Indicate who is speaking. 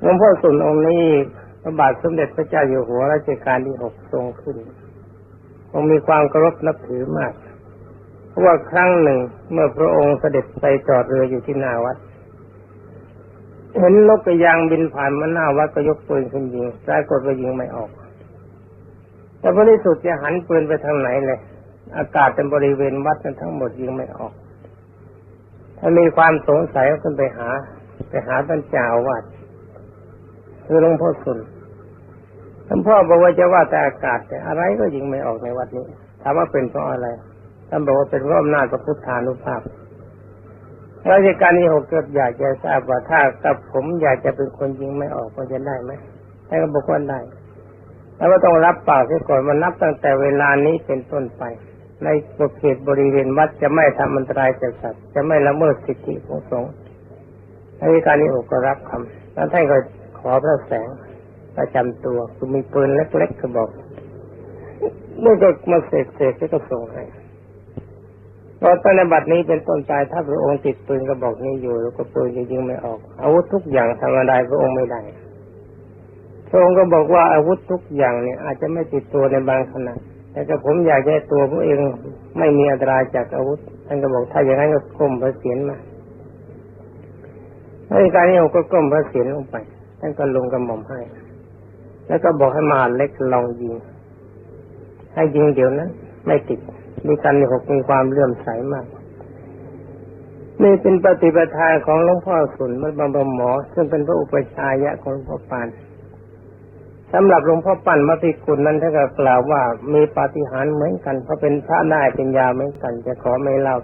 Speaker 1: หลวงพ่อสุนองค์นี้พระบาทสมเด็จพระเจ้าอยู่หัวรัชกาลที่หกทรงขึ้นคงมีความเคารพนับถือมาก เพราะว่าครั้งหนึ่งเมื่อพระองค์เสด็จไปจอดเรืออยู่ที่นาวัดเห็นนกกระยางบินผ่านมาหน้าวัดก็ยกปืนขึ้นยิงปรากฏว่ายิงไม่ออก แต่พอที่สุดจะหันปืนไปทางไหนเลย อากาศเป็นบริเวณวัดนั้นทั้งหมดยิงไม่ออกถ้ามีความสงสัยก็ไปหา ไปหาท่านเจ้าอาวาด คือหลวงพ่อสุนท่านพ่อบอกว่าจะว่าแต่อากาศแต่อะไรก็ยิงไม่ออกในวัดนี้ถามว่าเป็นเพราะอะไรท่านบอกว่าเป็นเพราะอำนาจพระพุทธานุภาพราชการที่หกเกิดอยากจะทราบว่าถ้ากับผมอยากจะเป็นคนยิงไม่ออกก็จะได้ไหมท่านก็บอกว่าได้ แล้วก็ต้องรับปากเสียก่อนมันนับตั้งแต่เวลานี้เป็นต้นไป ในเขตบริเวณวัดจะไม่ทำอันตรายแก่สัตว์ จะไม่ละเมิดสิทธิของสงฆ์ราชการที่หกก็รับคำแล้วท่านก็ ขอพระแสงประจำตัวคือมีปืนเล็กๆก็บอกเมื่อก็มาเสกเสกก็ส่งให้ตอตั้งแต่บัดนี้เป็นต้นไปถ้าพระองค์ติดปืนกระบอกนี้อยู่แล้วก็ปืนจะยิงไม่ออก อาวุธทุกอย่างทำอะไรพระองค์ไม่ได้พระองค์ก็บอกว่าอาวุธทุกอย่างเนี่ย อาจจะไม่ติดตัวในบางขณะแต่ถ้าผมอยากให้ตัวพระเองไม่มีอันตรายจากอาวุธท่านก็บอกถ้าอย่างนั้นก็ก้มพระเศียรมาในการนี้ผมก็ก้มพระเศียรลงไป ท่านก็ลงกระหม่อมให้ แล้วก็บอกให้มาเล็กลองยิง ให้ยิงเดี๋ยวนั้นไม่ติด มีการในหกมีความเลื่อมใสมากนี่เป็นปฏิปทาของหลวงพ่อสุนมันบางบหมอ ซึ่งเป็นพระอุปชายะของหลวงพ่อปานสำหรับหลวงพ่อปั้นมัติคุณนั้นท่านก็กล่าวว่ามีปาฏิหาริย์เหมือนกันเพราะเป็นพระได้เป็นยาเหมือนกันจะขอไม่เล่า